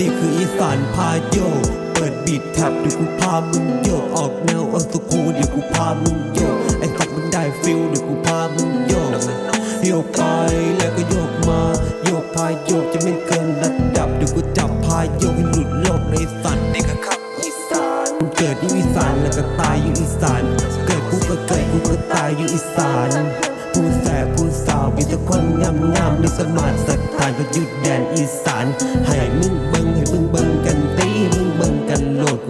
นี่คืออีสานพาโย เปิดบีทแท็บเดี๋ยวกูพามึงโย ออกแนวอัสคูเดี๋ยวกูพามึงโย ไอ้สัตว์มึงได้ฟิลเดี๋ยวกูพามึงโยโยกไปแล้วก็โยกมา โยกพาโยกจะไม่เกินระดับเดี๋ยวกูจับพาโยกให้หลุดโลกในสัตว์นี่ก็ครับอีสานเกิดอยู่อีสานแล้วก็ตายอยู่อีสาน เกิดกูก็เกิดกูก็ตายอยู่อีสานผู้แสบผู้สาวมีแต่คนงามงามๆมีสมาร์ทสถานก็ยุดแดนอีสานห้มึงเบิ่งให้มึงเบิ่ง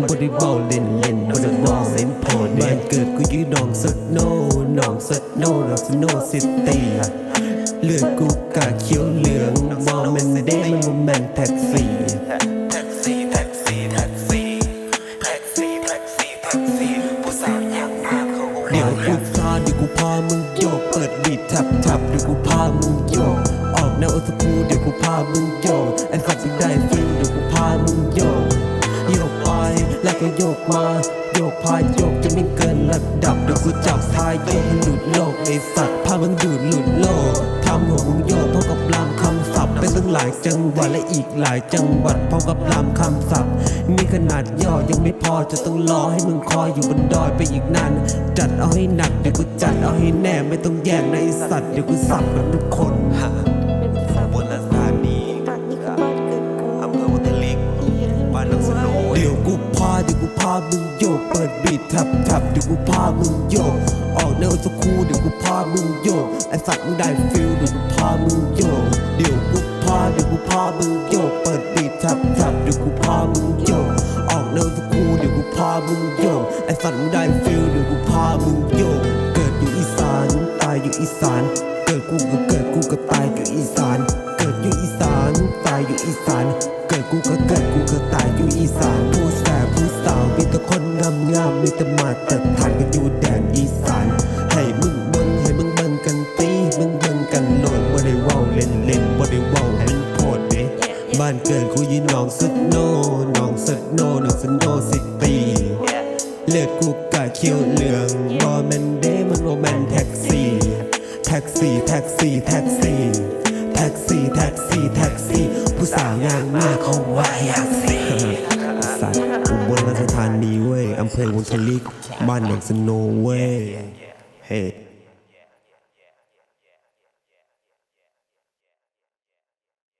บ่ได้เว้าเล่นเล่นบ่ได้เว้าเล่นโพดบ้านเกิดกูยู่หนองสดโนหนองสดโนหนองสโนซิตี้เลือดกูกะเขียวเหลืองบอมันเด้มันบ่แม่นแท็กซี่แท็กซี่แท็กซี่แท็กซี่แท็กซี่ผู้สาวอยากมากเดี๋ยวกูพาเดี๋ยวกูพามึงโยกเปิดบีททับทับเดี๋ยวกูพามึงโยกออกแนวโอสกูเดี๋ยวกูพามึงโยกไอ้สัตว์ที่ได้ฟิลเดี๋ยวกูพามึงโยก ก็โยกมาโยกพายโยกจะไม่เกินระดับเดี๋ยวกูจับพายโยกให้หลุดโลกไอ้สัตว์พามึงดูดหลุดโลกทำหัวมึงโยกพร้อมกับลามคำศัพท์เป็นตั้งหลายจังหวัดและอีกหลายจังหวัดพร้อมกับลามคำศัพท์มีขนาดย่อยังไม่พอจะต้องรอให้มึงคอยอยู่บนดอยไปอีกนานจัดเอาให้หนักเดี๋ยวกูจัดเอาให้แน่ไม่ต้องแย่งในะไอสัตว์เดี๋ยวกูสับกันทุกคนบ เดี๋ยวกูพามึงโยกเปิดบีททับทับเดี๋ยวกูพามึงโยกออกแนวสคูเดี๋ยวกูพามึงโยกไอสัตว์มึงได้ฟิลเดี๋ยวกูพามึงโยกเดี๋ยวกูพาเดี๋ยวกูพามึงโยกเปิดบีททับทับเดี๋ยวกูพามึงโยกออกแนวสคูเดี๋ยวกูพามึงโยกไอสัตว์มึงได้ฟิลเดี๋ยวกูพามึงโยกเกิดอยู่อีสานตายอยู่อีสานเกิดกู กูก็เกิดกูก็ตายอยู่อีสานผู้แสบผู้สาวมีแต่คนงามงามๆมีแต่มาตรฐานกันอยู่แดนอีสานให้มึงเบิ่งให้มึงเบิ่งกันตีมึงเบิ่งกันโหลดบ่ได้เว้าเล่นเล่นบ่ได้เว้ามันโพดเด้บ้านเกิดกูอยินหนองสดโนหนองสดโนหนองสดโนซิตี้เลือดกูกะเขียวเหลืองบ่แม่นเด้มันบ่แม่นแท็กซี่แท็กซี่แท็กซี่แท็กซี่แท็กซี่แท็กซี่แท็กซี่ ผู้สาวงานมากเขาว่าอยากสีสัตว์อุบลราชธานีเว้ยอำเภอวุนทลิก บ้านหนองสโนเว้ยเฮ้